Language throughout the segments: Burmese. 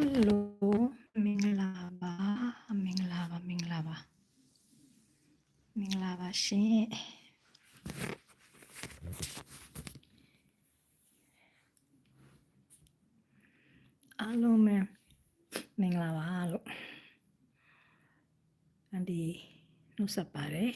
ဟယ်လိုမင်္ဂလာပါမင်္ဂလာပါမင်္ဂလာပါမင်္ဂလာပါရှင်အားလုံးပဲမင်္ဂလာပါလို့အန်ဒီနှုတ်ဆက်ပါတယ်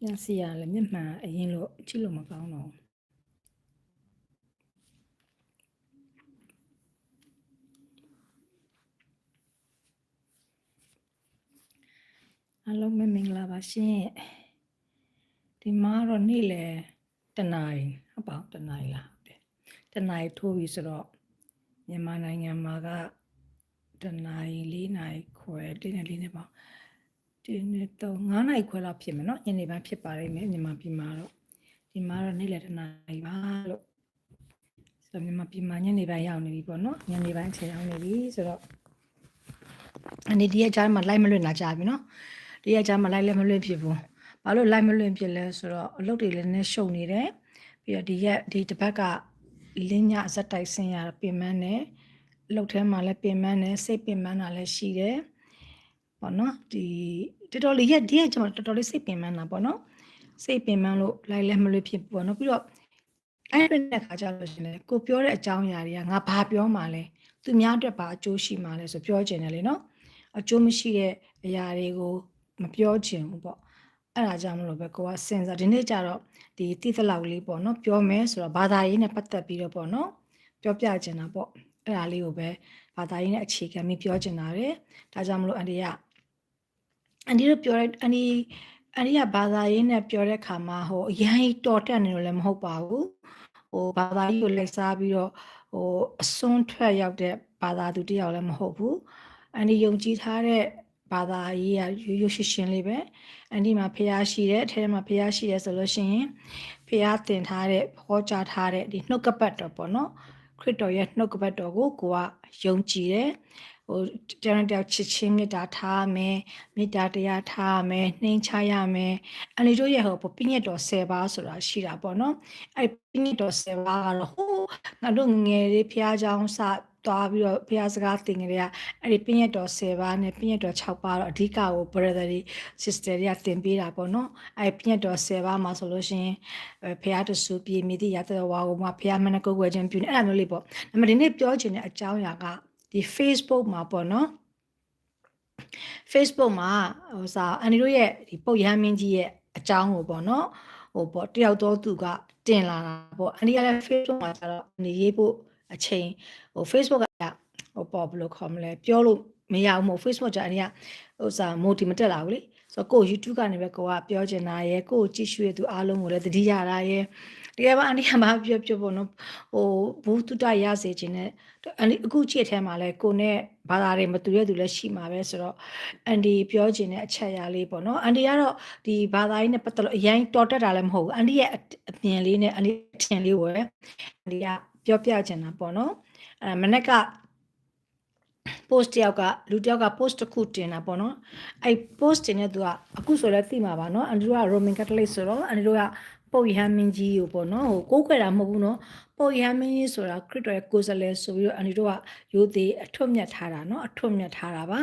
ပြန် စီရလဲမျက်မှန်အရင်လို့ကြည့်လို့မကောင်းတော့ဘူးအားလုံးပဲမင်္ဂလာပါရှင်ဒီမှာတော့နေ့လေတနာရီဟုတ်ပါဘူးတနာရီလားဟုတ်တယ်တနာရီထိုးပြီဆိုတော့မြန်မာနိုင်ငံမှာကတနာရီ၄နာရီခွဲတင်းနေလေးနေပေါ့ ဒီနေ့တော့9နာရီခွဲလောက်ဖြစ်မယ်နော်ညနေပိုင်းဖြစ်ပါလိမ့်မယ်မြန်မာပြည်မှာတော့ဒီမှာတော့နေ့လေတနာရီပါလို့ဆိုတော့မြန်မာပြည်မှာညနေပိုင်းရောက်နေပြီပေါ့နော်ညနေပိုင်းချိန်ရောက်နေပြီဆိုတော့အနေဒီရဲ့ကြားမှာလိုက်မလွတ်လာကြပြီနော်ဒီရဲ့ကြားမှာလိုက်လည်းမလွတ်ဖြစ်ဘူးဘာလို့လိုက်မလွတ်ဖြစ်လဲဆိုတော့အလုပ်တွေလည်းနည်းရှုံနေတယ်ပြီးတော့ဒီရက်ဒီတစ်ပတ်ကလင်းညအဆက်တိုက်ဆင်းရပင်မန်းနဲ့အလုပ်ထဲမှာလည်းပင်မန်းနဲ့စိတ်ပင်မန်းတာလည်းရှိတယ်ပေါ့နော်ဒီ တော်တော်လေးရက်ဒီရက်ကျွန်တော်တော်တော်လေးစိတ်ပင်မန်းတာပေါ့နော်စိတ်ပင်မန်းလို့လိုက်လည်းမလွတ်ဖြစ်ဘူးပေါ့နော်ပြီးတော့အဲ့ဒီတဲ့ခါကျလို့ရှင်လေကိုပြောတဲ့အကြောင်းအရာတွေကငါဘာပြောမှလဲသူများအတွက်ဘာအကျိုးရှိမှလဲဆိုပြောချင်တယ်လေနော်အကျိုးမရှိတဲ့အရာတွေကိုမပြောချင်ဘူးပေါ့အဲ့ဒါကြောင့်မလို့ပဲကိုကစဉ်းစားဒီနေ့ကျတော့ဒီတိသလောက်လေးပေါ့နော်ပြောမယ်ဆိုတော့ဘာသာရေးနဲ့ပတ်သက်ပြီးတော့ပေါ့နော်ပြောပြချင်တာပေါ့အဲ့ဒါလေးကိုပဲဘာသာရေးနဲ့အခြေခံပြီးပြောချင်တာတယ်ဒါကြောင့်မလို့အန်ဒီကအ န်ဒီတို့ပြောတဲ့အန်ဒီအန်ဒီကဘာသာရေးနဲ့ပြောတဲ့ခါမှာဟိုအရင်တော်တက်နေလို့လည်းမဟုတ်ပါဘူးဟိုဘာသာရေးကိုလက်စားပြီးတော့ဟိုအစွန်းထွက်ရောက်တဲ့ဘာသာသူတယောက်လည်းမဟုတ်ဘူးအန်ဒီယုံကြည်ထားတဲ့ဘာသာရေးရရိုးရိုးရှင်းရှင်းလေးပဲအန်ဒီမှာဖျားရှိတယ်အထဲမှာဖျားရှိတယ်ဆိုလို့ရှိရင်ဖျားတင်ထားတဲ့ဟောကြားထားတဲ့ဒီနှုတ်ကပတ်တော်ပေါ့နော်ခရစ်တော်ရဲ့နှုတ်ကပတ်တော်ကိုကိုကယုံကြည်တယ် ဟိုတရံတယောက်ချစ်ချင်းမေတ္တာထားမယ်မေတ္တာတရားထားမယ်နှိမ်ချရမယ်အန်ဒီတို့ရဲ့ဟိုပြည့်ညတ်တော်10ပါးဆိုတာရှိတာပေါ့နော်အဲ့ပြည့်ညတ်တော်10ပါးကတော့ဟိုငါတို့ငယ်လေးဖျားเจ้าစသွားပြီးတော့ဘုရားစကားသင်ကြတဲ့အဲ့ဒီပြည့်ညတ်တော်10ပါးနဲ့ပြည့်ညတ်တော်6ပါးတော့အဓိကကို brother တွေ sister တွေကသင်ပေးတာပေါ့နော်အဲ့ပြည့်ညတ်တော်10ပါးမှာဆိုလို့ရှိရင်ဘုရားတဆူပြေမိသည့်ရတဲ့ဝါကိုမှာဘုရားမနကုတ်ဝဲခြင်းပြုနေအဲ့လိုမျိုးလေးပေါ့ဒါပေမဲ့ဒီနေ့ပြောချင်တဲ့အကြောင်းအရာက ဒီ Facebook မှာပေါ့နော် Facebook မှာဟိုစာအန်ဒီတို့ရဲ့ဒီပုတ်ရဟန်းမင်းကြီးရဲ့အကြောင်းကိုပေါ့နော်ဟိုပေါ့တယောက်တော့သူကတင်လာတာပေါ့အန်ဒီကလည်း Facebook မှာကျတော့နေရေးဖို့အချိန်ဟို Facebook ကဟိုပေါ့ဘယ်လိုခေါ်မလဲပြောလို့မရဘူးမို့ Facebook ကျအန်ဒီကဟိုစာမိုတီမတက်လာဘူးလေဆိုတော့ကို YouTube ကနေပဲကိုကပြောချင်တာရယ်ကိုကြည့်ရှုရသူအားလုံးကိုလည်းတတိရတာရယ် တကယ်ပါအန်ဒီကမှပြောပြောပေါ့နော်ဟိုဘူးတုတရစေခြင်းနဲ့အန်ဒီအခုကြည့်ထဲမှာလဲကိုနဲ့ဘာသာတွေမတူတဲ့သူလည်းရှိမှာပဲဆိုတော့အန်ဒီပြောခြင်းနဲ့အချက်အရာလေးပေါ့နော်အန်ဒီကတော့ဒီဘာသာရေးနဲ့ပတ်သက်လို့အရင်တော်တက်တာလည်းမဟုတ်ဘူးအန်ဒီရဲ့အမြင်လေးနဲ့အန်ဒီထင်လေးကိုပဲအန်ဒီကပြောပြချင်တာပေါ့နော်အဲမနေ့က post တယောက်ကလူတယောက်က post တစ်ခုတင်တာပေါ့နော်အဲ့ post တင်တဲ့သူကအခုဆိုလဲသိမှာပါနော်အန်ဒရူက Roman Catholic ဆိုတော့အန်ဒရူက ပုတ်ရဟန်းမင်းကြီးကိုပေါ့နော်ဟိုကိုးကွယ်တာမဟုတ်ဘူးနော်ပုတ်ရဟန်းမင်းကြီးဆိုတာခရစ်တော်ရဲ့ကိုယ်စားလှယ်ဆိုပြီးတော့အန်ဒရူကရိုးသေးအထွတ်မြတ်ထားတာနော်အထွတ်မြတ်ထားတာပါ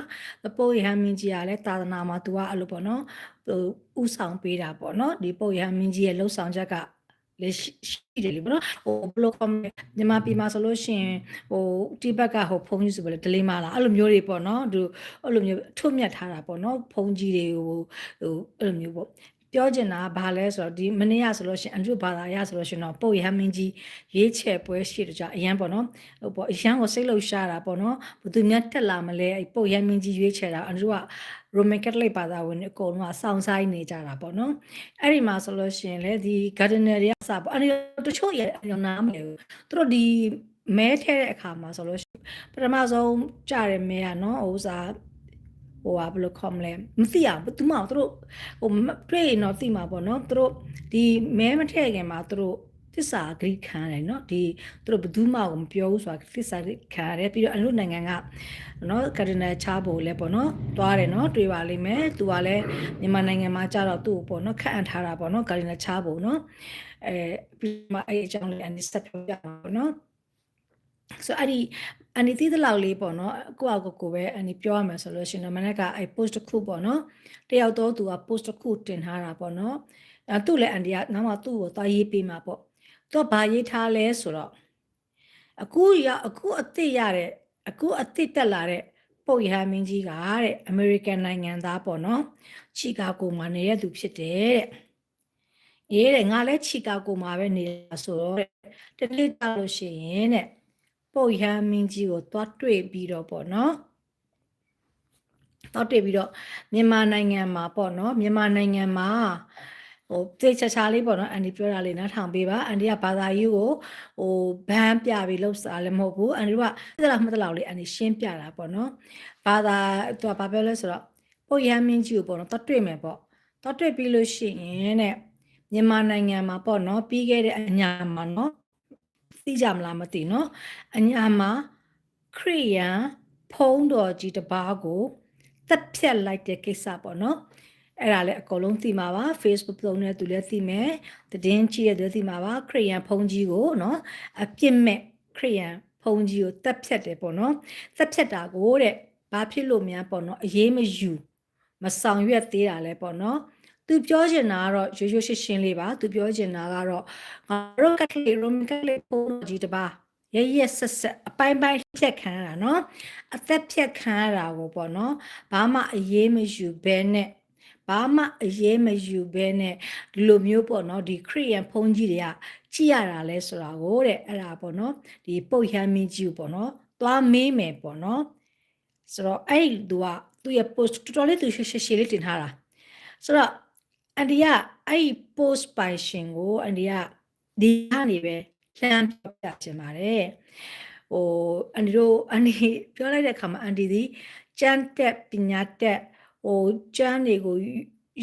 ပုတ်ရဟန်းမင်းကြီးကလည်းသာသနာမှာသူကအဲ့လိုပေါ့နော်ဟိုဥဆောင်ပေးတာပေါ့နော်ဒီပုတ်ရဟန်းမင်းကြီးရဲ့လှုပ်ဆောင်ချက်ကလည်းရှိတယ်လေဘောနော်ဟိုဘလော့ကွန်မြန်မာပြည်မှာဆိုလို့ရှိရင်ဟိုတိဘက်ကဟိုဖုန်းကြီးဆိုပဲလေဒလေးမလားအဲ့လိုမျိုးတွေပေါ့နော်သူအဲ့လိုမျိုးထွတ်မြတ်ထားတာပေါ့နော်ဖုန်းကြီးတွေကိုဟိုအဲ့လိုမျိုးပေါ့ ပြောချင်တာကဘာလဲဆိုတော့ဒီမနေ့ကဆိုလို့ရှိရင်အန်ဒရူဘာသာရဆိုလို့ရှိရင်တော့ပုတ်ရဟမင်းကြီးရေးချယ်ပွဲရှိတယ်ကြအရန်ပေါ့နော်ဟိုပေါ့အရန်ကိုစိတ်လှုပ်ရှားတာပေါ့နော်ဘသူများတက်လာမလဲအဲ့ပုတ်ရဟမင်းကြီးရွေးချယ်တာအန်ဒရူက Roman Catholic ဘာသာဝင်တွေအကုန်လုံးကစောင့်ဆိုင်နေကြတာပေါ့နော်အဲ့ဒီမှာဆိုလို့ရှိရင်လေဒီ gardener တွေကစပေါ့အဲ့ဒီတချို့ရအောင်နားမလဲဘူးသူတို့ဒီမဲထဲတဲ့အခါမှာဆိုလို့ရှိရင်ပထမဆုံးကြားရမဲကနော်ဟိုစား ဟိုဟာဘယ်လိုခေါ်မလဲမသိအောင်ဘသူမှသူတို့ဟိုတွေ့ရင်တော့သိမှာပေါ့နော်သူတို့ဒီမဲမထည့်ခင်မှာသူတို့ သစ္စာဂရိခံရတယ်เนาะဒီသူတို့ဘယ်သူမှကိုမပြောဘူးဆိုတာသစ္စာဂရိခံရတယ်ပြီးတော့အလို့နိုင်ငံကเนาะကာဒီနယ်ချားဖို့လဲပေါ့เนาะသွားတယ်เนาะတွေ့ပါလိမ့်မယ်သူကလည်းမြန်မာနိုင်ငံမှာကြာတော့သူ့ကိုပေါ့เนาะခန့်အပ်ထားတာပေါ့เนาะကာဒီနယ်ချားဖို့เนาะအဲပြီးမှအဲ့အကြောင်းလေးအန်စတက်ပြောပြမှာပေါ့เนาะဆိုအဲ့ဒီ အန်ဒီသိတဲ့လောက်လေးပေါ့နော်ကိုယ့်အကိုကိုပဲအန်ဒီပြောရမယ်ဆိုလို့ရှိရင်တော့မနေ့ကအဲ့ post တစ်ခုပေါ့နော်တယောက်တော့သူက post တစ်ခုတင်ထားတာပေါ့နော်အဲသူ့လည်းအန်ဒီကနောက်မှသူ့ကိုသွားရေးပေးမှာပေါ့သူကဘာရေးထားလဲဆိုတော့အခုရအခုအစ်စ်ရတဲ့အခုအစ်စ်တက်လာတဲ့ပုတ်ရဟမင်းကြီးကတဲ့အမေရိကန်နိုင်ငံသားပေါ့နော်ချီကာဂိုမှာနေတဲ့သူဖြစ်တယ်တဲ့အေးတဲ့ငါလည်းချီကာဂိုမှာပဲနေတာဆိုတော့တနေ့တောက်လို့ရှိရင်တဲ့ ပုတ်ရဟမင်းကြီးကိုသွားတွေ့ပြီးတော့ပေါ့နော်တော့တွေ့ပြီးတော့မြန်မာနိုင်ငံမှာပေါ့နော်မြန်မာနိုင်ငံမှာဟိုသိချာချာလေးပေါ့နော်အန်ဒီပြောတာလေးနားထောင်ပေးပါအန်ဒီကဘာသာရေးကိုဟိုဘန်းပြပြီးလှုပ်စားလည်းမဟုတ်ဘူးအန်ဒီကသလားမသလားလေးအန်ဒီရှင်းပြတာပေါ့နော်ဘာသာသူကဘာပြောလဲဆိုတော့ပုတ်ရမင်းကြီးကိုပေါ့နော်တော့တွေ့မယ်ပေါ့တော့တွေ့ပြီးလို့ရှိရင်တဲ့မြန်မာနိုင်ငံမှာပေါ့နော်ပြီးခဲ့တဲ့အညာမှာနော် သိကြမလားမသိနော်အညာမှာခရိယန်ဖုံးတော်ကြီးတစ်ပါးကိုတက်ဖြတ်လိုက်တဲ့ကိစ္စပေါ့နော်အဲ့ဒါလည်းအကုန်လုံးသိမှာပါ Facebook သုံးတဲ့သူလည်းသိမယ်တည်င်းကြည့်ရတဲ့သိမှာပါခရိယန်ဖုံးကြီးကိုနော်အပြစ်မဲ့ခရိယန်ဖုံးကြီးကိုတက်ဖြတ်တယ်ပေါ့နော်တက်ဖြတ်တာကိုတဲ့ဘာဖြစ်လို့များပေါ့နော်အရေးမယူမဆောင်ရွက်သေးတာလဲပေါ့နော် သူပြောချင်တာကတော့ရိုးရိုးရှင်းရှင်းလေးပါသူပြောချင်တာကတော့ငါတို့ကတ်လေးရိုမန်ကတ်လေးဖုံးကြီးတပါရရဆက်ဆက်အပိုင်းပိုင်းဖြတ်ခံရတာเนาะအသက်ဖြတ်ခံရတာကိုပေါ့เนาะဘာမှအရေးမယူဘဲနဲ့ဘာမှအရေးမယူဘဲနဲ့ဒီလိုမျိုးပေါ့เนาะဒီခရိယန်ဖုန်းကြီးတွေကကြည့်ရတာလဲဆိုတာကိုတဲ့အဲ့ဒါပေါ့เนาะဒီပုတ်ရမ်းမင်းကြီးကိုပေါ့เนาะသွားမေးမယ်ပေါ့เนาะဆိုတော့အဲ့သူကသူရဲ့ post တော်တော်လေးသူရှေ့ရှေ့လေးတင်ထားတာဆိုတော့ အန်ဒီကအဲ့ post ပိုင်ရှင်ကိုအန်ဒီကဒီကနေပဲလှမ်းပြောပြချင်ပါတယ်ဟိုအန်ဒီတို့အန်ဒီပြောလိုက်တဲ့အခါမှာအန်ဒီဒီကျန်းတက်ပညာတက်ဟိုကျန်းတွေကို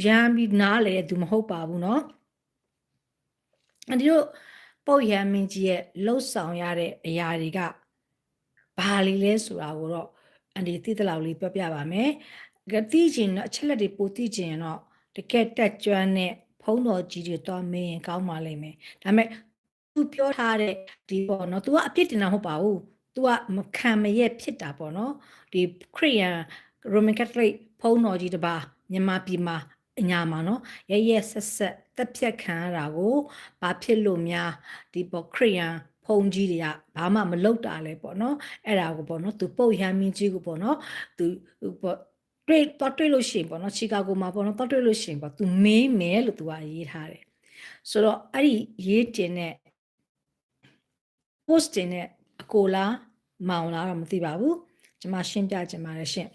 ရမ်းပြီးနားလေတဲ့သူမဟုတ်ပါဘူးเนาะအန်ဒီတို့ပုတ်ရန်မင်းကြီးရဲ့လှုပ်ဆောင်ရတဲ့အရာတွေကဘာလီလဲဆိုတာကိုတော့အန်ဒီသိတဲ့လောက်လေးပြောပြပါမယ်။သိချင်တော့အချက်လက်တွေပိုသိချင်ရင်တော့ တကယ်တက်ကြွတဲ့ဖုံးတော်ကြီးတွေတော့မင်းရင်ကောင်းပါလိမ့်မယ်။ဒါပေမဲ့သူပြောထားတဲ့ဒီပေါ့နော် तू ကအပြစ်တင်တာမဟုတ်ပါဘူး။ तू ကမခံမရက်ဖြစ်တာပေါ့နော်။ဒီခရိယန် Roman Catholic ဖုံးတော်ကြီးတပါမြန်မာပြည်မှာအညာမှာနော်ရရဆက်ဆက်တက်ဖြတ်ခံရတာကိုဘာဖြစ်လို့များဒီပေါ့ခရိယန်ဖုန်ကြီးတွေကဘာမှမလုပ်တာလဲပေါ့နော်အဲ့ဒါကိုပေါ့နော်သူပုတ်ရမ်းမင်းကြီးကိုပေါ့နော်သူပေါ့ တွေ့တော့တွေ့လို့ရှိရင်ပေါ့နော်ချီကာဂိုမှာပေါ့နော်တော့တွေ့လို့ရှိရင်ပေါ့သူမေးမယ်လို့သူကရေးထားတယ်ဆိုတော့အဲ့ဒီရေးတင်တဲ့ post တင်တဲ့အကိုလားမောင်လားတော့မသိပါဘူးကျွန်မရှင်းပြချင်ပါတယ်ရှင့်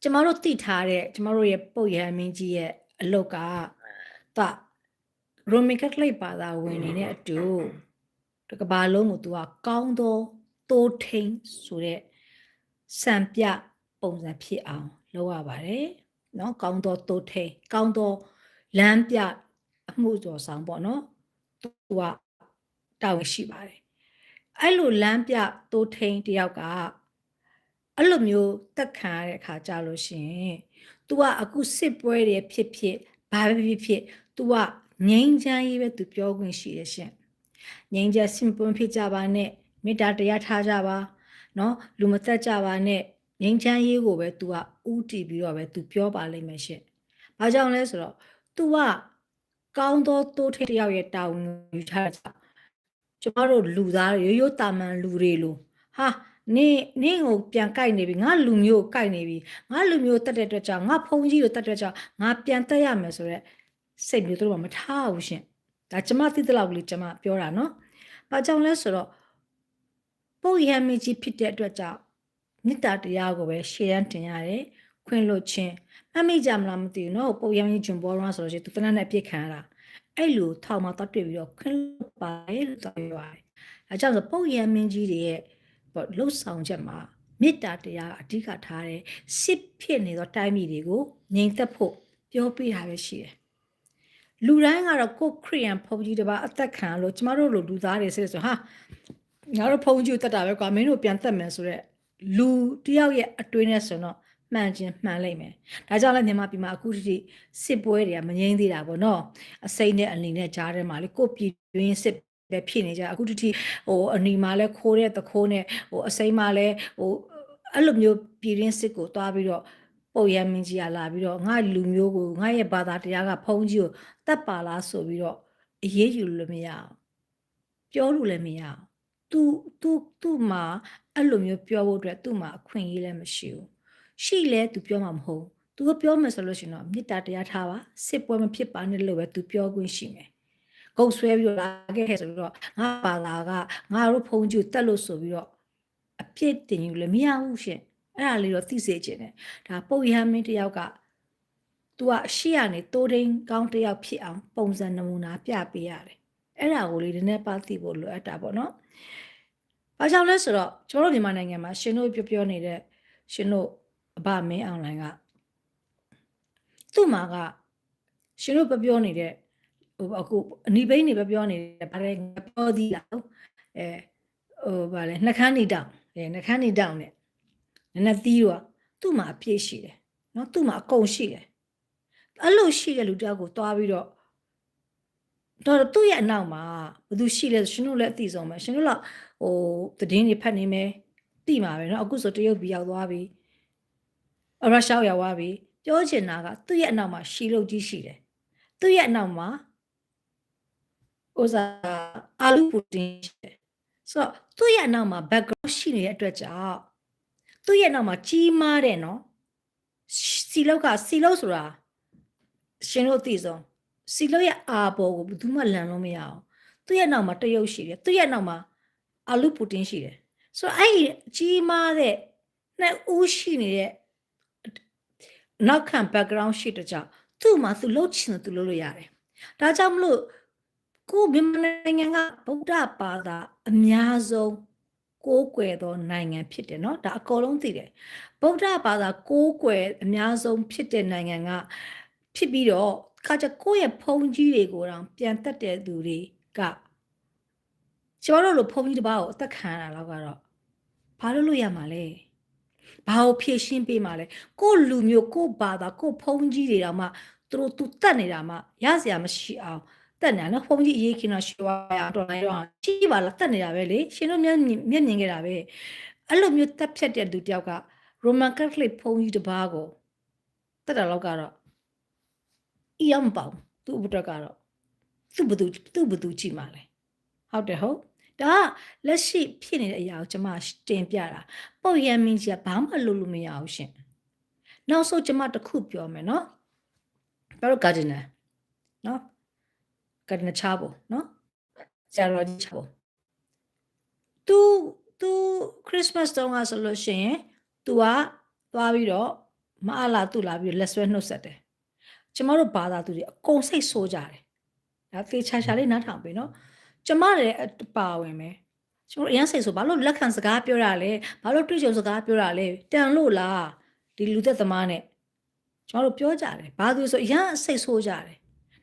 ကျမတို့သိထားတဲ့ကျမတို့ရဲ့ပုတ်ရဟန်းမင်းကြီးရဲ့အလုတ်ကတရိုမန်ကက်လိပ်ဘာသာဝင်နေတဲ့အတူတကဘာလုံးကိုသူကကောင်းသောတိုးထိန်ဆိုတဲ့စံပြ ပုံစံဖြစ်အောင်လုပ်ရပါတယ်เนาะကောင်းသောတိုးထိန်ကောင်းသောလမ်းပြအမှုတော်ဆောင်ပေါ့เนาะသူကတာဝန်ရှိပါတယ်အဲ့လိုလမ်းပြတိုးထိန်တယောက်ကအဲ့လိုမျိုးတက်ခံရတဲ့အခါကြလို့ရှင် तू ကအခုစစ်ပွဲတွေဖြစ်ဖြစ်ဘာပဲဖြစ်ဖြစ် तू ကငိမ့်ချမ်းရေးပဲ तू ပြောခွင့်ရှိရရှင်ငိမ့်ချမ်းစင်ပွန်ဖြစ်ကြပါနဲ့မေတ္တာတရားထားကြပါเนาะလူမသက်ကြပါနဲ့ ငိမ့်ချမ်းရေးကိုပဲ तू ကဥတီပြီးတော့ပဲ तू ပြောပါလိမ့်မယ်ရှင်ဘာကြောင့်လဲဆိုတော့ तू ကကောင်းသောတိုးထိတ်တယောက်ရဲ့တာဝန်ယူထားတာကျမတို့လူသားရိုးရိုးတာမန်လူတွေလို့ဟာနင်းနင်းကိုပြန်ကြိုက်နေပြီငါလူမျိုးကိုကြိုက်နေပြီငါလူမျိုးတက်တဲ့အတွက်ကြောင့်ငါဖုန်ကြီးကိုတက်တဲ့အတွက်ကြောင့်ငါပြန်တက်ရမယ်ဆိုတော့စိတ်မျိုးတို့ကမထားဘူးရှင်ဒါကျမသိတဲ့လောက်ကလေးကျမပြောတာနော်ဘာကြောင့်လဲဆိုတော့ပုတ်ရမင်းကြီးဖြစ်တဲ့အတွက်ကြောင့် မေတ္တာတရားကိုပဲရှေ့ရန်တင်ရတယ်ခွင့်လွတ်ခြင်းမမိကြမလားမသိဘူးနော်ပုတ်ရမင်းဂျွန်ဘောရဆိုလို့ရှိရင်သူတနက်နဲ့အပြစ်ခံရတာအဲ့လိုထောက်မှတော့တွေ့ပြီးတော့ခွင့်လွတ်ပါလေလို့ပြောရတယ်အဲကြောင့်ဆိုပုတ်ရမင်းကြီးတွေရဲ့ပေါ့လှုပ်ဆောင်ချက်မှာမေတ္တာတရားအဓိကထားတဲ့စစ်ဖြစ်နေသောတိုင်းပြည်တွေကိုငြိမ်သက်ဖို့ပြောပြတာပဲရှိတယ်လူတိုင်းကတော့ကိုယ်ခရီးယန်ဖုန်ကြီးတစ်ပါးအသက်ခံလို့ကျမတို့လိုလူသားတွေဆိုဆိုဟာငါတို့ဖုန်ကြီးကိုတတ်တာပဲကွာမင်းတို့ပြန်သက်မယ်ဆိုတော့ လူတယောက်ရဲ့အတွေးနဲ့ဆိုတော့မှန်ချင်းမှန်လိမ့်မယ်။ဒါကြောင့်လည်းမြန်မာပြည်မှာအခုထိစစ်ပွဲတွေကမငြိမ်းသေးတာပေါ့နော်။အစိမ့်နဲ့အလီနဲ့ကြားထဲမှာလေကိုပြည်တွင်းစစ်ပဲဖြစ်နေကြအခုတတိဟိုအနီမှာလဲခိုးတဲ့သခိုးနဲ့ဟိုအစိမ့်မှာလဲဟိုအဲ့လိုမျိုးပြည်ရင်းစစ်ကိုတွားပြီးတော့ပုတ်ရမင်းကြီးကလာပြီးတော့ငါလူမျိုးကိုငါရဲ့ဘာသာတရားကဖုံးကြီးကိုတတ်ပါလားဆိုပြီးတော့အေးအေးယူလို့မရအောင်ပြောလို့လည်းမရအောင် तू तू သူ့မှာ အဲ့လိုမျိုးပြောဖို့အတွက်သူ့မှာအခွင့်အရေးလည်းမရှိဘူးရှိလဲသူပြောမှာမဟုတ်သူကပြောမယ်ဆိုလို့ရှိရင်တော့မေတ္တာတရားထားပါစစ်ပွဲမဖြစ်ပါနဲ့လို့ပဲသူပြောခွင့်ရှိမယ်ကုတ်ဆွဲပြီးတော့လာခဲ့ဆိုတော့ငါပါလာကငါတို့ဖုန်ကျူတက်လို့ဆိုပြီးတော့အပြစ်တင်ယူလည်းမရဘူးရှင်အဲ့ဒါလေးတော့သိစေချင်တယ်ဒါပုတ်ရဟမင်းတယောက်က तू อ่ะရှေ့ကနေတိုးတိန်ကောင်းတယောက်ဖြစ်အောင် ပုံစံနမူနာပြပေးရတယ်အဲ့ဒါကိုလေးနည်းနည်းပါသိဖို့လိုအပ်တာပေါ့နော် ဘာကြောင့်လဲဆိုတော့ကျွန်တော်တို့မြန်မာနိုင်ငံမှာရှင်တို့ပြောပြောနေတဲ့ရှင်တို့အဘမင်းအွန်လိုင်းကသူ့မှာကရှင်တို့ပြောပြောနေတဲ့ဟိုအခုအနီးဘိန်းနေပြောပြောနေတယ်ဗါတယ်ပြောသေးလားအဲဟိုဗါလဲနှခမ်းနေတောင်အဲနှခမ်းနေတောင်နဲ့နည်းနည်းသီးတော့သူ့မှာအပြည့်ရှိတယ်နော်သူ့မှာအကုန်ရှိတယ်အဲ့လိုရှိတဲ့လူတယောက်ကိုတွားပြီးတော့ တော့သူ့ရဲ့အနောက်မှာဘယ်သူရှိလဲရှင်တို့လည်းအသိဆုံးပဲရှင်တို့တော့ဟိုသတင်းတွေဖတ်နေမယ်သိမှာပဲเนาะအခုဆိုတရုတ်ပြည်ရောက်သွားပြီရုရှားရောက်သွားပြီပြောချင်တာကသူ့ရဲ့အနောက်မှာရှီလုတ်ကြီးရှိတယ်သူ့ရဲ့အနောက်မှာဥစားအာလူပူတင်ရှိတယ်ဆိုတော့သူ့ရဲ့အနောက်မှာ background ရှိနေတဲ့အတွက်ကြောင့်သူ့ရဲ့နောက်မှာကြီးမားတဲ့เนาะစီလောက်ကစီလောက်ဆိုတာရှင်တို့သိဆုံး စီလောက်ရဲ့အာဘောကိုဘယ်သူမှလန်လို့မရအောင်သူ့ရဲ့နောက်မှာတရုတ်ရှိတယ်သူ့ရဲ့နောက်မှာအာလူပူတင်ရှိတယ်ဆိုတော့အဲ့ဒီကြီးမားတဲ့နှစ်ဦးရှိနေတဲ့နောက်ခံ background ရှိတဲ့ကြောင့်သူ့မှာသူလှုပ်ချင်တယ်သူလှုပ်လို့ရတယ်ဒါကြောင့်မလို့ကိုမြန်မာနိုင်ငံကဗုဒ္ဓဘာသာအများဆုံးကိုးကွယ်သောနိုင်ငံဖြစ်တယ်เนาะဒါအကုန်လုံးသိတယ်ဗုဒ္ဓဘာသာကိုးကွယ်အများဆုံးဖြစ်တဲ့နိုင်ငံကဖြစ်ပြီးတော့ ခါကျကိုယ့်ရဲ့ဖုံကြီးတွေကိုတောင်ပြန်တက်တဲ့သူတွေကကျွန်တော်တို့လိုဖုံကြီးတစ်ပါးကိုအသက်ခံရတာတော့ကတော့ဘာလို့လို့ရမှာလဲဘာကိုဖြည့်ရှင်းပေးမှာလဲကိုယ့်လူမျိုးကိုယ့်ဘာသာကိုယ့်ဖုံကြီးတွေတောင်မှသူတို့သူတက်နေတာမှရစရာမရှိအောင်တက်နေတာနော်ဖုန်းကြီးအရေးခင်တော့ရှောရအောင်တော်လိုက်တော့ရှိပါလားတက်နေတာပဲလေရှင်တို့မျက်မျက်မြင်ခဲ့တာပဲအဲ့လိုမျိုးတက်ဖြတ်တဲ့သူတယောက်က Roman Catholic ဖုန်းကြီးတစ်ပါးကိုတက်တာတော့ကတော့ အီအောင်ပေါ့သူ့ဘုဒ္ဓကတော့သူ့ဘသူသူ့ဘသူကြည့်မှလဲဟုတ်တယ်ဟုတ်ဒါလက်ရှိဖြစ်နေတဲ့အရာကိုကျွန်မတင်ပြတာပုတ်ရမင်းကြီးကဘာမှလုပ်လို့မရဘူးရှင်နောက်ဆုံးကျွန်မတစ်ခုပြောမယ်နော်ဘာလို့ gardener နော် gardener ချဖို့နော်ဆရာတော်ကြီးချဖို့သူသူခရစ်စမတ်တုန်းကဆိုလို့ရှိရင် तू ကသွားပြီးတော့မအားလာသူ့လာပြီးလက်ဆွဲနှုတ်ဆက်တယ် ကျမတို့ဘာသာသူတွေအကုန်စိတ်ဆိုးကြတယ်ဒါသေချာချာလေးနားထောင်ပြီနော်ကျမလည်းအပါဝင်ပဲကျမတို့အရင်စိတ်ဆိုဘာလို့လက်ခံစကားပြောရလဲဘာလို့တွေ့ကြုံစကားပြောရလဲတန်လို့လားဒီလူသက်သမားနဲ့ကျမတို့ပြောကြတယ်ဘာသူဆိုအရင်စိတ်ဆိုးကြတယ်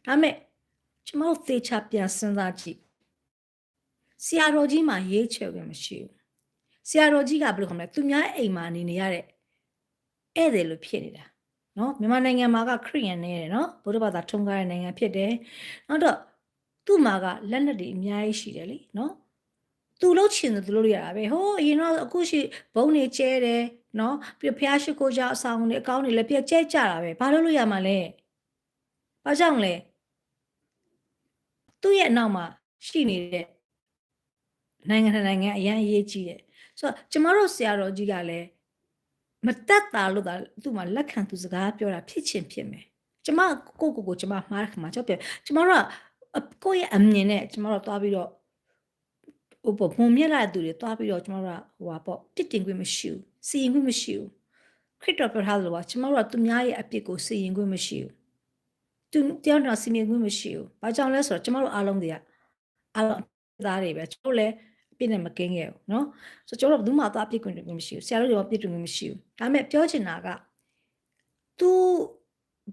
ဒါမဲ့ကျမတို့သေချာပြန်စဉ်းစားကြည့်ဆရာတော်ကြီးမှရေးချယ်ဝင်မရှိဘူးဆရာတော်ကြီးကဘယ်လိုခေါ်မလဲသူများအိမ်မှာနေနေရတဲ့ဧည့်သည်လိုဖြစ်နေတာ နော်မြန်မာနိုင်ငံမှာကခရစ်ယာန်နေတယ်နော်ဗုဒ္ဓဘာသာထုံးကားတဲ့နိုင်ငံဖြစ်တယ်နောက်တော့သူ့မှာကလက်နက်တွေအများကြီးရှိတယ်လीနော်သူလို့ချင်တယ်သူလို့ရတာပဲဟိုးအရင်တော့အခုရှိဘုံနေကျဲတယ်နော်ပြီးဖျားရှိခိုးကြအဆောင်တွေအကောင့်တွေလည်းပြက်ကျဲကြတာပဲဘာလို့လို့ရမှာလဲဘာကြောင့်လဲသူ့ရဲ့အနောက်မှာရှိနေတဲ့နိုင်ငံနိုင်ငံအရန်အရေးကြီးတယ်ဆိုတော့ကျမတို့ဆရာတော်ကြီးကလည်း မတက်တာလို့သာသူ့မှာလက်ခံသူစကားပြောတာဖြစ်ချင်းဖြစ်မယ်ကျမကိုကိုကိုကျမမှားတဲ့ခါမှာကြောက်ပြကျမတို့ကကိုယ့်ရဲ့အမြင်နဲ့ကျမတို့သွားပြီးတော့ဟိုပေါ့ပုံမြက်လာတဲ့သူတွေသွားပြီးတော့ကျမတို့ကဟိုပါပေါ့တစ်တင်ခွင့်မရှိဘူးစီရင်ခွင့်မရှိဘူးခရစ်တော်ပြောထားလို့ကကျမတို့ကသူများရဲ့အပြစ်ကိုစီရင်ခွင့်မရှိဘူးသူတရားတော်စီရင်ခွင့်မရှိဘူးဘာကြောင့်လဲဆိုတော့ကျမတို့အားလုံးတွေကအားလုံးသားတွေပဲကျမတို့လည်းအ ပြစ်နဲ့မကင်းခဲ့ဘူးเนาะဆိုတော့ကျမတို့ဘယ်သူမှသွားအပြစ်ခွင့်မရှိဘူးဆရာတို့တွေကပြစ်တွင်မရှိဘူးဒါပေမဲ့ပြောချင်တာက तू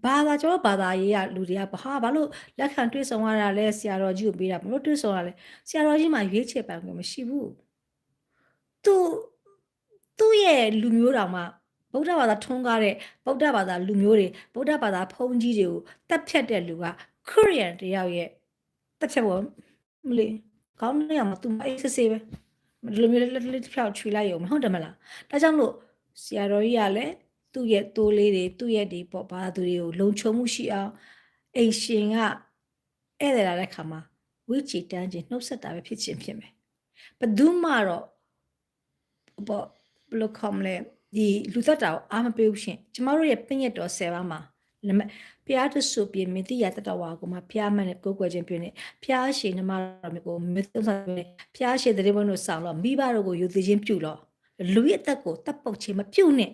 ဘာသာကျွန်တော်ဘာသာရေးကလူတွေကဘာဘာလို့လက်ခံတွေ့ဆုံရတာလဲဆရာတော်ကြီးကိုပေးတာဘလို့တွေ့ဆုံရလဲဆရာတော်ကြီးမှရွေးချယ်ပိုင်ခွင့်မရှိဘူးသူသူ့ရဲ့လူမျိုးတော်မှာဗုဒ္ဓဘာသာထွန်းကားတဲ့ဗုဒ္ဓဘာသာလူမျိုးတွေဗုဒ္ဓဘာသာဘုန်းကြီးတွေကိုတတ်ဖြတ်တဲ့လူကခရစ်ယာန်တယောက်ရဲ့တက်ချက်ပေါ်မလေး ကောင်းနေရမှာသူမအေးစစ်စစ်ပဲဒီလိုမျိုးလက်လက်ဖြောက်ချွေလိုက်ရုံမဟုတ်တယ်မလားဒါကြောင့်လို့ဆရာတော်ကြီးကလည်းသူ့ရဲ့တိုးလေးတွေသူ့ရဲ့ဒီပေါ့ဘာသူတွေကိုလုံခြုံမှုရှိအောင်အိမ်ရှင်ကဧည့်သည်လာတဲ့ခါမှာဝိချီတန်းချင်းနှုတ်ဆက်တာပဲဖြစ်ချင်းဖြစ်မယ်ဘယ်သူမှတော့ပေါ့ဘယ်လိုခေါ်မလဲဒီလူသက်တာကိုအားမပေးဘူးရှင်ကျမတို့ရဲ့ပင့်ရတော်10ပါးမှာနမ ဖျားတဆူပြမတိရတတဝါကိုမှဖျားမှန်နဲ့ကိုယ်ွယ်ခြင်းပြနေဖျားရှိနမတော်မျိုးကိုမသုံးစားနေဖျားရှိတဲ့ဘုန်းတို့ဆောင်တော့မိဘတို့ကိုယူသိခြင်းပြုလို့လူရဲ့အသက်ကိုတပ်ပုတ်ခြင်းမပြုနဲ့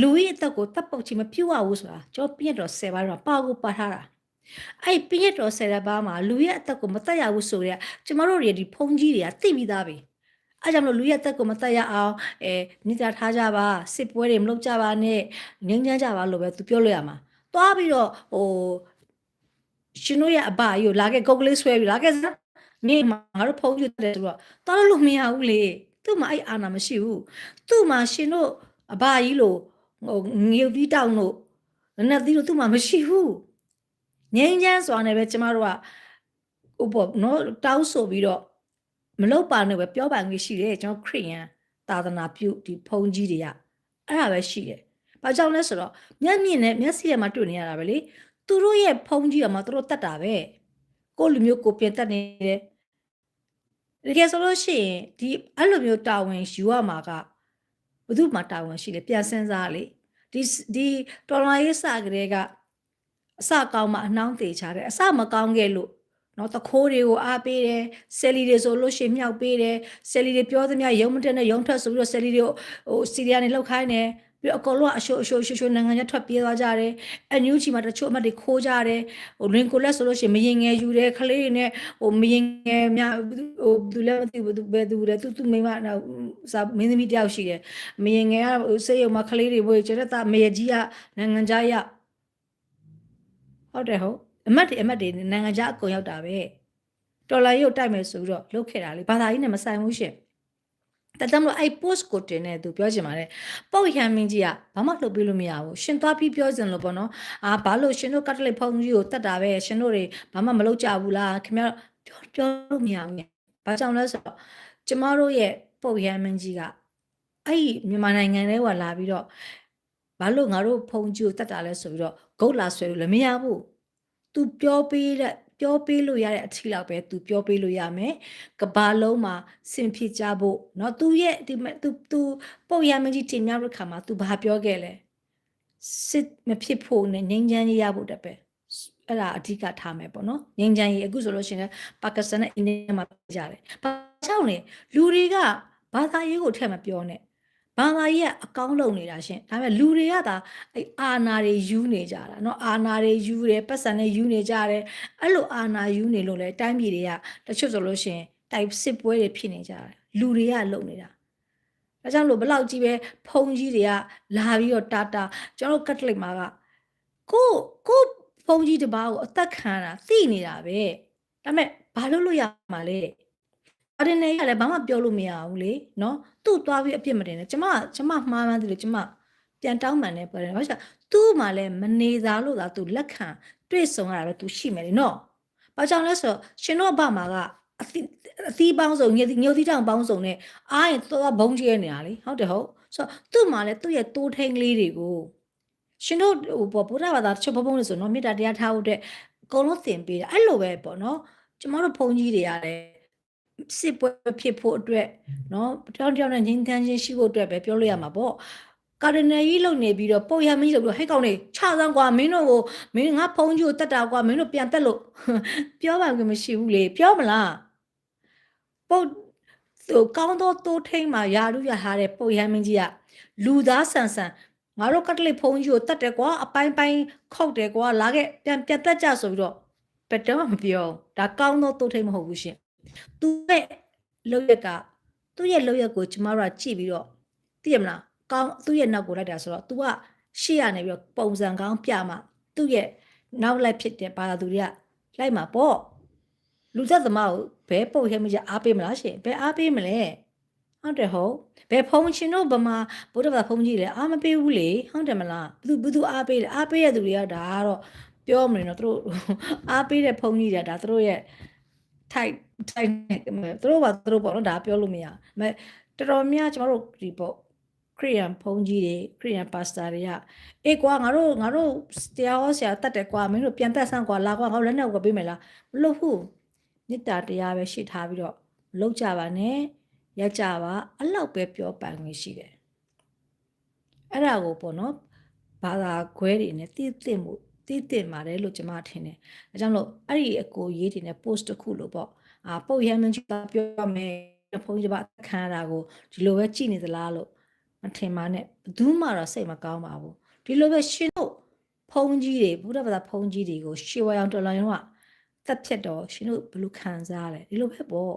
လူရဲ့အသက်ကိုတပ်ပုတ်ခြင်းမပြုရဘူးဆိုတာကျွန်တော်ပြည့်တော်10ပါးတော့ပါကိုပါထားတာအဲ့ပြည့်တော်10ပါးမှာလူရဲ့အသက်ကိုမတက်ရဘူးဆိုရဲကျမတို့တွေဒီဖုန်ကြီးတွေကသိပြီးသားပဲ အဲကြောင့်မလို့လူရဲ့အသက်ကိုမတက်ရအောင်အဲမိသားထားကြပါစစ်ပွဲတွေမလုပ်ကြပါနဲ့ငြိမ်းချမ်းကြပါလို့ပဲသူပြောလို့ရမှာသွားပြီးတော့ဟိုရှင်တို့ရဲ့အဘကြီးကိုလာခဲ့ကုတ်ကလေးဆွဲပြီးလာခဲ့စမ်းနေမှာငါတို့ဖုန်းယူတယ်ဆိုတော့သွားလို့လို့မရဘူးလေသူ့မှာအဲ့အာနာမရှိဘူးသူ့မှာရှင်တို့အဘကြီးလို့ဟိုငေပြီးတောင်းလို့နက်သီးလို့သူ့မှာမရှိဘူးငြိမ်းချမ်းစွာနဲ့ပဲကျမတို့ကဟိုပေါ့နော်တောင်းဆိုပြီးတော့ မလောက်ပါနဲ့ပဲပြောပါငွေရှိတယ်ကျွန်တော်ခရိယန်သာသနာပြုဒီဖုန်းကြီးတွေကအဲ့ဒါပဲရှိတယ်။ဘာကြောင့်လဲဆိုတော့မျက်မြင်နဲ့မျက်စိထဲမှာတွေ့နေရတာပဲလေ။သူတို့ရဲ့ဖုန်းကြီးကမှသူတို့တတ်တာပဲ။ကိုယ့်လူမျိုးကိုပြင်တတ်နေတယ်။တကယ်ဆိုလို့ရှိရင်ဒီအဲ့လိုမျိုးတာဝန်ယူရမှာကဘယ်သူမှတာဝန်ရှိလဲပြန်စင်းစားလေ။ဒီဒီတော်လိုင်းရေးစကလေးကအစကောင်းမှအနှောင်းသေးချတယ်အစမကောင်းခဲ့လို့ နော်တခိုးတွေကိုအားပေးတယ်ဆယ်လီတွေဆိုလို့ရှိရင်မြောက်ပေးတယ်ဆယ်လီတွေပြောသမျှရုံမတက်နဲ့ရုံထွက်ဆိုပြီးတော့ဆယ်လီတွေဟိုစီရီယာနေလောက်ခိုင်းတယ်ပြီးတော့အကောင်လုံးကအရှိုးအရှိုးရှိုးရှိုးနိုင်ငံခြားထွက်ပြေးသွားကြတယ်အန်ယူချီမှာတချို့အမတ်တွေခိုးကြတယ်ဟိုလင်ကိုလက်ဆိုလို့ရှိရင်မရင်ငယ်ယူတယ်ခလေးတွေနဲ့ဟိုမရင်ငယ်များဟိုသူလည်းမသိဘူးသူဘယ်သူလဲသူသူမိမစာမင်းသမီးတယောက်ရှိတယ်မရင်ငယ်ကစေးရုံမှာခလေးတွေဘိုးကျတဲ့တာမရကြီးကနိုင်ငံခြားရဟုတ်တယ်ဟုတ် အမတ်တွေအမတ်တွေနိုင်ငံခြားအကုန်ရောက်တာပဲတော်လာရုပ်တိုက်မယ်ဆိုပြီးတော့လုတ်ခဲ့တာလေဘာသာရေးနဲ့မဆိုင်ဘူးရှင်တတမလို့အဲ့ post ကိုတင်နေသူပြောချင်ပါတယ်ပုတ်ရန်မင်းကြီးကဘာမှလုပ်ပြလို့မရဘူးရှင်သွားပြီးပြောစင်လို့ပေါ့နော်အာဘာလို့ရှင်တို့ကတ်တလိဖုန်းကြီးကိုတတ်တာပဲရှင်တို့တွေဘာမှမလုပ်ကြဘူးလားခင်ဗျားပြောပြောလို့မရဘူးဘာကြောင့်လဲဆိုတော့ကျမတို့ရဲ့ပုတ်ရန်မင်းကြီးကအဲ့မြန်မာနိုင်ငံထဲကလာပြီးတော့ဘာလို့ငါတို့ဖုန်းကြီးကိုတတ်တာလဲဆိုပြီးတော့ဂုတ်လာဆွဲလို့လည်းမရဘူး သူပြောပေးတဲ့ပြောပေးလို့ရတဲ့အထီလောက်ပဲသူပြောပေးလို့ရမယ်။ကဘာလုံးမှာစင်ဖြစ်ကြဖို့เนาะသူရဲ့ဒီသူသူပုတ်ရမကြီးတင်များရခါမှာသူဘာပြောခဲ့လဲ။စစ်မဖြစ်ဖို့နဲ့ငြိမ်းချမ်းရေးရဖို့တပဲ။အဲ့ဒါအဓိကထားမယ်ပေါ့နော်။ငြိမ်းချမ်းရေးအခုဆိုလို့ရှိရင်ပါကစ္စတန်နဲ့အိန္ဒိယမှာကြားတယ်။ဘာကြောင့်လဲလူတွေကဘာသာရေးကိုထည့်မပြောနဲ့။ ဘာသာရေးကအကောင်းလုံနေတာရှင်ဒါပေမဲ့လူတွေကသာအဲ့အာနာတွေယူနေကြတာเนาะအာနာတွေယူတယ်ပတ်စံတွေယူနေကြတယ်အဲ့လိုအာနာယူနေလို့လဲတိုင်းပြည်တွေကတချို့ဆိုလို့ရှင်တိုက်စစ်ပွဲတွေဖြစ်နေကြတယ်လူတွေကလုံနေတာဒါကြောင့်လို့ဘလောက်ကြီးပဲဖုံကြီးတွေကလာပြီးတော့တာတာကျွန်တော်ကတ်တလစ်မှာကကိုကိုဖုံကြီးတပားကိုအသက်ခံတာသိနေတာပဲဒါပေမဲ့ဘာလို့လို့ရမှာလဲအရင်လည်းလည်းဘာမှပြောလို့မရဘူးလေနော် သူ့သွားပြီးအပြစ်မတင်နဲ့ကျမကျမမှားမှန်းတယ်လို့ကျမပြန်တောင်းပန်နေပါတယ်ဘာလို့သူ့မှာလည်းမနေသားလို့သာသူလက်ခံတွေ့ဆုံရတာတော့သူရှိမယ်လေနော်ဘာကြောင့်လဲဆိုတော့ရှင်တို့ဘမှာကအသီးအသီးပေါင်းစုံညညိုသီးတောင်ပေါင်းစုံနဲ့အားရင်သွားဘုံကျဲနေတာလေဟုတ်တယ်ဟုတ်ဆိုတော့သူ့မှာလည်းသူ့ရဲ့တိုးထိန်ကလေးတွေကိုရှင်တို့ဟိုပေါ့ဗုဒ္ဓဘာသာတချို့ဘုံဘုံလို့ဆိုတော့မေတ္တာတရားထားဖို့အတွက်အကုန်လုံးသင်ပေးတာအဲ့လိုပဲပေါ့နော်ကျမတို့ဘုန်းကြီးတွေကလည်း စစ်ပွဲဖြစ်ဖို့အတွက်เนาะတယောက်တယောက်နဲ့ငြိမ်းချမ်းခြင်းရှိဖို့အတွက်ပဲပြောလို့ရမှာပေါ့ကာဒနယ်ကြီးလုံနေပြီးတော့ပုတ်ရမကြီးလို့ပြောဟဲ့ကောင်နေခြာစမ်းကွာမင်းတို့ကိုမင်းငါဖုန်းကြီးကိုတက်တာကွာမင်းတို့ပြန်တက်လို့ပြောပါကမရှိဘူးလေပြောမလားပုတ်ဟိုကောင်းသောတိုးထိန်မှာယာရုရထားတဲ့ပုတ်ရမင်းကြီးကလူသားဆန်ဆန်ငါတို့ကတ်တလိဖုန်းကြီးကိုတက်တယ်ကွာအပိုင်းပိုင်းခုတ်တယ်ကွာလာခဲ့ပြန်ပြန်တက်ကြဆိုပြီးတော့ဘယ်တော့မှမပြောဒါကောင်းသောတိုးထိန်မဟုတ်ဘူးရှင် သူရဲ့လောက်ရက်ကသူ့ရဲ့လောက်ရက်ကိုကျမတို့ကကြည့်ပြီးတော့သိရမလားကောင်းသူ့ရဲ့နောက်ကိုလိုက်တာဆိုတော့ तू ကရှေ့ရနေပြီးတော့ပုံစံကောင်းပြမှသူ့ရဲ့နောက်လိုက်ဖြစ်တဲ့ဘာသာသူတွေကလိုက်မှာပေါ့လူသက်သမားကိုဘယ်ပုတ်ရဲမကြအားပေးမလားရှင်ဘယ်အားပေးမလဲဟုတ်တယ်ဟုတ်ဘယ်ဖုံးရှင်တို့ဗမာဗုဒ္ဓဘာသာဖုံးကြီးလဲအားမပေးဘူးလေဟုတ်တယ်မလားဘသူဘသူအားပေးလဲအားပေးရတဲ့သူတွေကဒါကတော့ပြောမနေတော့သူတို့အားပေးတဲ့ဖုံးကြီးတွေကဒါသူတို့ရဲ့ type type နဲ့သူတို့ပါသူတို့ပေါ့နော်ဒါပြောလို့မရဘူးဒါပေမဲ့တော်တော်များကျမတို့ဒီပေါ့ခရိယန်ဖုန်းကြီးတွေခရိယန်ပါစတာတွေကအေးကွာငါတို့ငါတို့တရားဟောဆရာတတ်တယ်ကွာမင်းတို့ပြန်သက်ဆန်းကွာလာကွာငါတို့လက်နဲ့ကိုပေးမယ်လားမလုပ်ဘူးမေတ္တာတရားပဲရှိထားပြီးတော့မလုပ်ကြပါနဲ့ရက်ကြပါအလောက်ပဲပြောပန်နေရှိတယ်အဲ့ဒါကိုပေါ့နော်ဘာသာခွဲတွေနဲ့တည်တည်မှုတည်တည်ပါတယ်လို့ကျွန်မထင်တယ်အဲကြောင့်လို့အဲ့ဒီအကိုရေးတွေနဲ့ post တစ်ခုလို့ပေါ့ အာပုတ်ရမ်းမင်းကြီးပြောရမယ်ဖုန်းကြီးပါခံရတာကိုဒီလိုပဲကြည်နေသလားလို့မထင်ပါနဲ့ဘယ်သူမှတော့စိတ်မကောင်းပါဘူးဒီလိုပဲရှင်တို့ဖုန်းကြီးတွေဘုရားဘာသာဖုန်းကြီးတွေကိုရှေဝါအောင်တော်လောင်ရောကတက်ဖြတ်တော့ရှင်တို့ဘယ်လိုခံစားရလဲဒီလိုပဲပေါ့ဒါ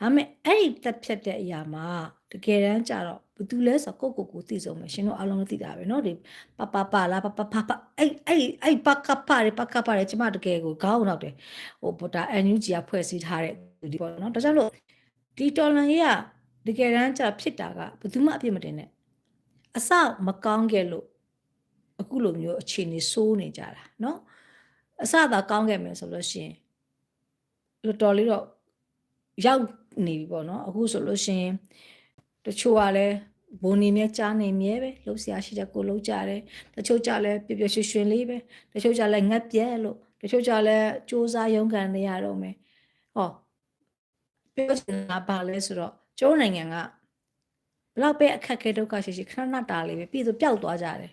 ပေမဲ့အဲ့ဒီတက်ဖြတ်တဲ့အရာမှာ တကယ်တမ်းကျတော့ဘယ်သူလဲဆိုတော့ကိုယ့်ကိုယ်ကိုသိဆုံးမယ်ရှင်တို့အားလုံးသိတာပဲเนาะဒီပပပလာပပပပအဲ့အဲ့အဲ့ပကပရပကပရကျမတကယ်ကိုခေါင်းနောက်တယ်ဟိုဗတာအန်ယူဂျီကဖွဲ့စည်းထားတဲ့ဒီပေါ့เนาะဒါကြောင့်လို့ဒီတော်လန်ကြီးကတကယ်တမ်းကျဖြစ်တာကဘယ်သူမှအပြစ်မတင်နဲ့အစမကောင်းခဲ့လို့အခုလိုမျိုးအခြေအနေဆိုးနေကြတာเนาะအစသာကောင်းခဲ့မယ်ဆိုလို့ရှိရင်တော်တော်လေးတော့ရောက်နေပြီပေါ့เนาะအခုဆိုလို့ရှိရင် တချို့ကလည်းဘုံနေမြဲကြားနေမြဲပဲလှုပ်ရှားရှိတဲ့ကိုလှုပ်ကြတယ်တချို့ကြလည်းပျော်ပျော်ရွှင်ရွှင်လေးပဲတချို့ကြလည်းငတ်ပြဲလို့တချို့ကြလည်းစူးစမ်းရုန်းကန်နေရတော့မယ်ဟောပြောချင်တာပါလဲဆိုတော့ကျိုးနိုင်ငံကဘလောက်ပဲအခက်ခဲဒုက္ခရှိရှိခဏနာတာလေးပဲပြီးဆိုပျောက်သွားကြတယ်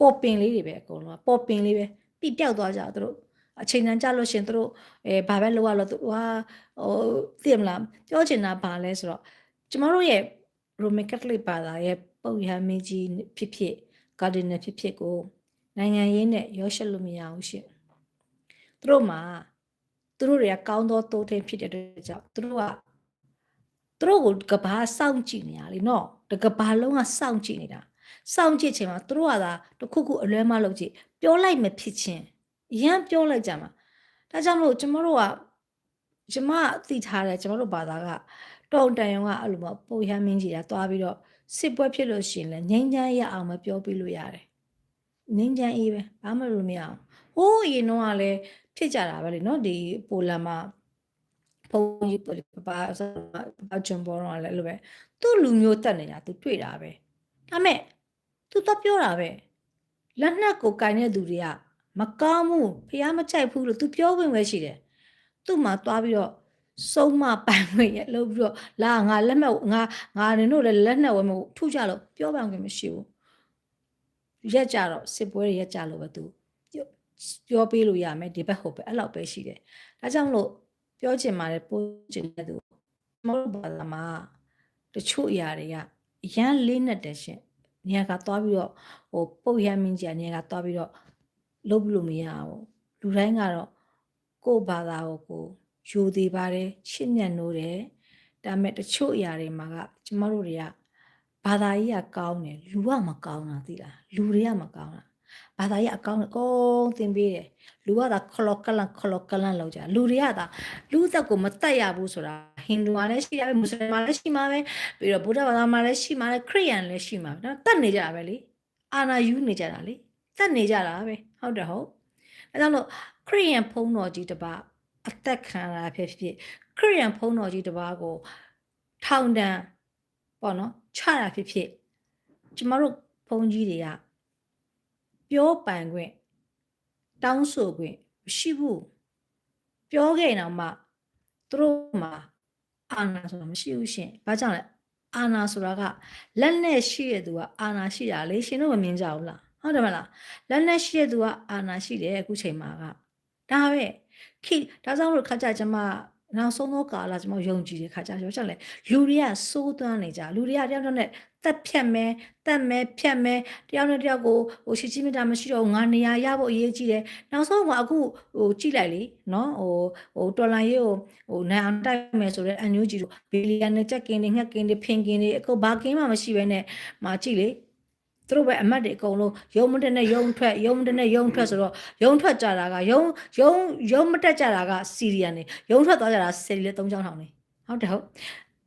ပေါ်ပင်လေးတွေပဲအကုန်လုံးပေါ်ပင်လေးပဲပြီးပျောက်သွားကြသူတို့အချိန်တန်ကြလို့ရှင်သူတို့အဲဘာပဲလောက်ရလို့သူဟာဟိုသိမလားပြောချင်တာပါလဲဆိုတော့ကျမတို့ရဲ့ Roman Catholic ဘာသာရဲ့ပုပ်ရဟန်းမင်းကြီးဖြစ်ဖြစ် Cardinal ဖြစ်ဖြစ်ကိုနိုင်ငံရေးနဲ့ရောရှက်လို့မရဘူးရှင်သူတို့မှာသူတို့တွေကကောင်းသောတိုးထိန်ဖြစ်တဲ့အတွက်ကြောင့်သူတို့ကသူတို့ကိုကဘာစောင့်ကြည့်နေရလေနော်တကဘာလုံးကစောင့်ကြည့်နေတာစောင့်ကြည့်ချိန်မှာသူတို့ကသာတခုခုအလွဲမလုပ်ကြည့်ပြောလိုက်မဖြစ်ချင်းရမ်းပြောလိုက်ကြမှာဒါကြောင့်မလို့ကျမတို့ကကျမသိထားတယ်ကျမတို့ဘာသာက တုံတန်ယုံကအဲ့လိုပေါ့ပုံရမ်းမင်းကြီးကသွားပြီးတော့စစ်ပွဲဖြစ်လို့ရှိရင်လည်းငိမ့်ချမ်းရအောင်မပြောပြလို့ရတယ်ငိမ့်ချမ်းအေးပဲဘာမှလို့မရအောင်ဟိုးအရင်တော့ကလည်းဖြစ်ကြတာပဲလေနော်ဒီပိုလန်မှာဖုန်းကြီးပါပါဂျွန်ဘောတော့လည်းအဲ့လိုပဲသူ့လူမျိုးတက်နေတာသူတွေ့တာပဲဒါမဲ့သူတော့ပြောတာပဲလက်နက်ကိုကင်တဲ့သူတွေကမကောင်းဘူးဖះမကြိုက်ဘူးလို့သူပြောဝင်ပဲရှိတယ်သူ့မှာသွားပြီးတော့ စုံမပိုင်ဝင်ရလို့ပြီးတော့လာငါလက်မဲ့ငါငါနင်တို့လည်းလက်နဲ့ဝဲမထုကြလို့ပြောပန်ခွင့်မရှိဘူးရက်ကြတော့စစ်ပွဲတွေရက်ကြလို့ပဲသူပြောပေးလို့ရမယ်ဒီဘက်ဟုတ်ပဲအဲ့လောက်ပဲရှိတယ်ဒါကြောင့်မလို့ပြောချင်ပါတယ်ပို့ချင်တဲ့သူမဟုတ်ဘာသာမှာတချို့အရာတွေကအရန်လေးနဲ့တယ်ရှင်နေရာကသွားပြီးတော့ဟိုပုတ်ရမင်းကြီးကနေရာကသွားပြီးတော့လုပ်လို့မရဘူးလူတိုင်းကတော့ကိုယ့်ဘာသာကိုကိုယူ သေးပါတယ်ရှစ်ညံ့နိုးတယ်ဒါပေမဲ့တချို့အရာတွေမှာကကျမတို့တွေကဘာသာကြီးကကောင်းတယ်လူကမကောင်းတာသိလားလူတွေကမကောင်းတာဘာသာကြီးအကောင်းကောင်းသင်ပေးတယ်လူကသာခလော့ကလန်ခလော့ကလန်လောက်ကြလူတွေကသာလူသက်ကိုမတက်ရဘူးဆိုတာဟိန္ဒူမှာလည်းရှိရပဲမွတ်စလင်မှာလည်းရှိမှာပဲပြီးတော့ဗုဒ္ဓဘာသာမှာလည်းရှိမှာလည်းခရစ်ယာန်လည်းရှိမှာပဲနော်တက်နေကြတာပဲလေအာနာယူနေကြတာလေတက်နေကြတာပဲဟုတ်တယ်ဟုတ်အဲကြောင့်လို့ခရစ်ယာန်ဖုံးတော်ကြီးတစ်ပါး အသက်ခံရတာဖြစ်ဖြစ်ခရစ်ယာန်ဖုံးတော်ကြီးတစ်ပါးကိုထောင်ဒဏ်ပေါ့နော်ချတာဖြစ်ဖြစ်ကျမတို့ဘုန်းကြီးတွေကပြောပန်ခွင့်တောင်းဆိုခွင့်မရှိဘူးပြောခဲ့တော့မှသူတို့မှာအာဏာဆိုတာမရှိဘူးရှင်ဘာကြောင့်လဲအာဏာဆိုတာကလက်နဲ့ရှိတဲ့သူကအာဏာရှိတာလေရှင်တို့မမြင်ကြဘူးလားဟုတ်တယ်မလားလက်နဲ့ရှိတဲ့သူကအာဏာရှိတယ်အခုချိန်မှာက ဒါပဲခိဒါကြောင့်လို့ခါကြကျမနောက်ဆုံးသောကာလကျွန်တော်ယုံကြည်တဲ့ခါကျတော့ချက်လဲလူတွေကစိုးသွမ်းနေကြလူတွေကတယောက်တစ်နဲ့တက်ဖြတ်မဲတက်မဲဖြတ်မဲတယောက်နဲ့တယောက်ကိုဟိုရှိချင်းမြတာမရှိတော့ငါနေရာရဖို့အရေးကြီးတယ်နောက်ဆုံးကအခုဟိုကြည့်လိုက်လေနော်ဟိုဟိုတော်လိုင်းရေးကိုဟိုနိုင်အောင်တိုက်မယ်ဆိုတော့အန်ယူဂျီတို့ဘီလီယံနဲ့ချက်ကင်းတွေငှက်ကင်းတွေဖင်ကင်းတွေအခုဘာကင်းမှမရှိဘဲနဲ့မာကြည့်လေ သူတို့ပဲအမတ်တွေအကုန်လုံးယုံမတက်နဲ့ယုံထွက်ယုံမတက်နဲ့ယုံထွက်ဆိုတော့ယုံထွက်ကြတာကယုံယုံယုံမတက်ကြတာကစီရီယန်နေယုံထွက်သွားကြတာဆယ်ရီလေ၃ချောင်းထောင်နေဟုတ်တယ်ဟုတ်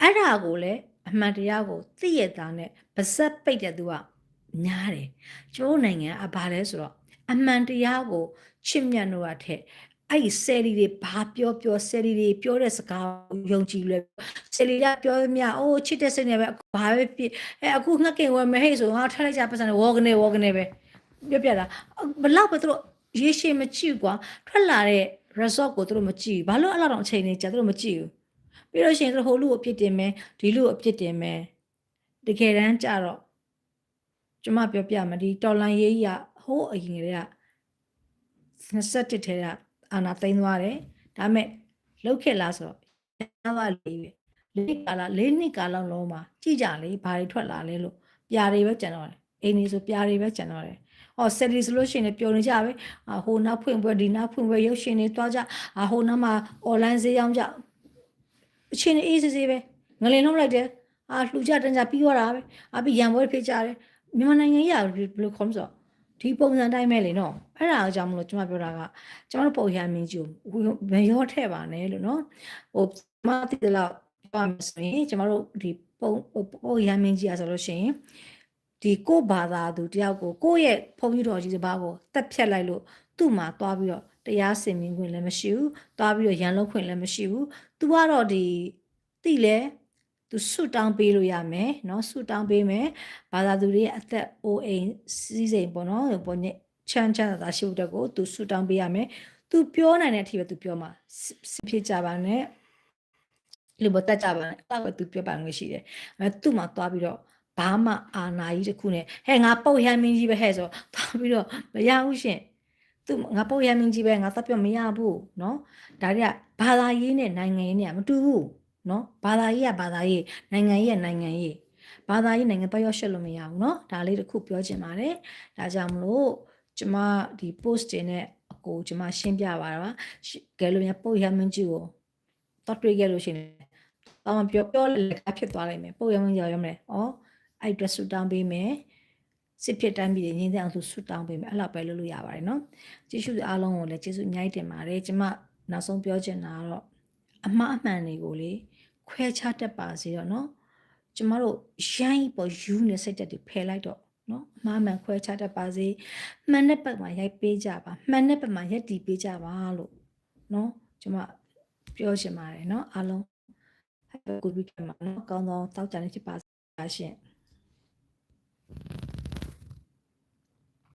အဲ့ဒါကိုလည်းအမှန်တရားကိုသိရတာနဲ့ပါဇက်ပိတ်တဲ့သူကများတယ်ကျိုးနိုင်ငံကဘာလဲဆိုတော့အမှန်တရားကိုချစ်မြတ်လို့ရတဲ့ အဲ့ဒီဆယ်ရီတွေဘာပြောပြောဆယ်ရီတွေပြောတဲ့စကားကိုယုံကြည်လွယ်ဆယ်ရီကပြောသမျှအိုးချစ်တဲ့စိတ်နဲ့ပဲဘာပဲဖြစ်အဲအခုငှက်ကင်ဝယ်မဟိတ်ဆိုငါထားလိုက်ကြပတ်စံဝေါကနေဝေါကနေပဲပြောပြတာဘလောက်ပဲသူတို့ရေရှည်မကြည့်ကွာထွက်လာတဲ့ result ကိုသူတို့မကြည့်ဘူးဘာလို့အဲ့လောက်တော့အချိန်နေကြာသူတို့မကြည့်ဘူးပြီးလို့ရှိရင်သူတို့ဟိုလူကိုအပြစ်တင်မယ်ဒီလူကိုအပြစ်တင်မယ်တကယ်တမ်းကြတော့ကျမပြောပြမယ်ဒီတော်လန်ရေးကြီးကဟိုးအရင်ကတည်းက27ထဲက အာနာသိမ်းသွားတယ်ဒါပေမဲ့လုတ်ခဲ့လားဆိုတော့ရသွားလေးပဲလေးကာလလေးနှစ်ကာလလုံးမှာကြည့်ကြလေဘာတွေထွက်လာလဲလို့ပြာတွေပဲကျန်တော့တယ်အိမ်နေဆိုပြာတွေပဲကျန်တော့တယ်ဟောဆက်ဒီဆိုလို့ရှိရင်လည်းပျော်နေကြပဲအာဟိုနောက်ဖွင့်ပွဲဒီနောက်ဖွင့်ပွဲရုပ်ရှင်တွေတွားကြအာဟိုနောက်မှာ online ဈေးရောင်းကြအချင်းအေးစေးစေးပဲငလင်လုံးလိုက်တယ်အာလှူကြတန်းကြပြီးသွားတာပဲအာပြီးရံပွဲဖြစ်ကြတယ်မြန်မာနိုင်ငံကြီးကဘယ်လိုခေါ်မလဲဆိုတော့ ဒီပုံစံတိုင်းပဲလေနော်အဲ့ဒါအကြောင်းမလို့ကျွန်မပြောတာကကျွန်တော်တို့ပုံရမင်းကြီးကိုမရောထဲ့ပါနဲ့လို့နော်ဟိုမသိတယ်လို့ပြောမှဆိုရင်ကျွန်တော်တို့ဒီပုံပုံရမင်းကြီးอ่ะဆိုလို့ရှိရင်ဒီကိုဘာသာသူတယောက်ကိုကိုယ့်ရဲ့ဖုန်းကြီးတော်ကြီးစပါးကိုတက်ဖြတ်လိုက်လို့သူ့မှာသွားပြီးတော့တရားစင်မြင်ခွင့်လည်းမရှိဘူးသွားပြီးတော့ရန်လုံးခွင့်လည်းမရှိဘူးသူကတော့ဒီတိလဲ သူဆွတောင်းပေးလို့ရမယ်เนาะဆွတောင်းပေးမယ်ဘာသာသူတွေရဲ့အသက်အိုးအိမ်စီးစိမ်ပေါ့နော်ပေါ့ညချမ်းချမ်းသာသာရှိဖို့အတွက်ကိုသူဆွတောင်းပေးရမယ်သူပြောနိုင်တဲ့အထိပဲသူပြောမှာစစ်ဖြစ်ကြပါနဲ့လူဘတက်ကြပါနဲ့အဲ့ဒါပဲသူပြောပါငွေရှိတယ်အဲသူ့မှာသွားပြီးတော့ဘာမှအာနာကြီးတစ်ခုနဲ့ဟဲ့ငါပုတ်ရမ်းမင်းကြီးပဲဟဲ့ဆိုသွားပြီးတော့မရဘူးရှင်သူငါပုတ်ရမ်းမင်းကြီးပဲငါသတ်ပြမရဘူးเนาะဒါတွေကဘာသာရေးနဲ့နိုင်ငံရေးနဲ့မတူဘူး เนาะဘာသာရေးကဘာသာရေးနိုင်ငံရေးကနိုင်ငံရေးဘာသာရေးနိုင်ငံပတ်ရောက်ရှက်လို့မရဘူးเนาะဒါလေးတစ်ခုပြောချင်ပါတယ်ဒါကြောင့်မလို့ကျမဒီ post တင်နဲ့အကိုကျမရှင်းပြပါတော့ကဲလို့များပုတ်ရမ်းမင်းကြီးကိုတော့တွေ့ခဲ့လို့ရှိရင်တော့မပြောပြောလက်ကဖြစ်သွားလိုက်မယ်ပုတ်ရမ်းမင်းကြီးရောမလဲဩအဲ့ dress ဆူတောင်းပေးမယ်စစ်ဖြစ်တိုင်းပြည်ငင်းတဲ့အောင်ဆိုဆူတောင်းပေးမယ်အဲ့လောက်ပဲလုပ်လို့ရပါတယ်နော်ကျေးဇူးအားလုံးကိုလည်းကျေးဇူးအများကြီးတင်ပါတယ်ကျမနောက်ဆုံးပြောချင်တာကတော့အမှားအမှန်တွေကိုလေ ခွဲခြားတတ်ပါစေတော့နော်ကျမတို့ရိုင်းပေါ်ယူနေစိတ်တက်တွေဖယ်လိုက်တော့နော်အမှားမှန်ခွဲခြားတတ်ပါစေမှန်တဲ့ဘက်မှာရိုက်ပေးကြပါမှန်တဲ့ဘက်မှာရက်တီးပေးကြပါလို့နော်ကျမပြောချင်ပါတယ်နော်အားလုံး have a good weekend မှာနော်ကောင်းသောတောက်ကြနေဖြစ်ပါရှင်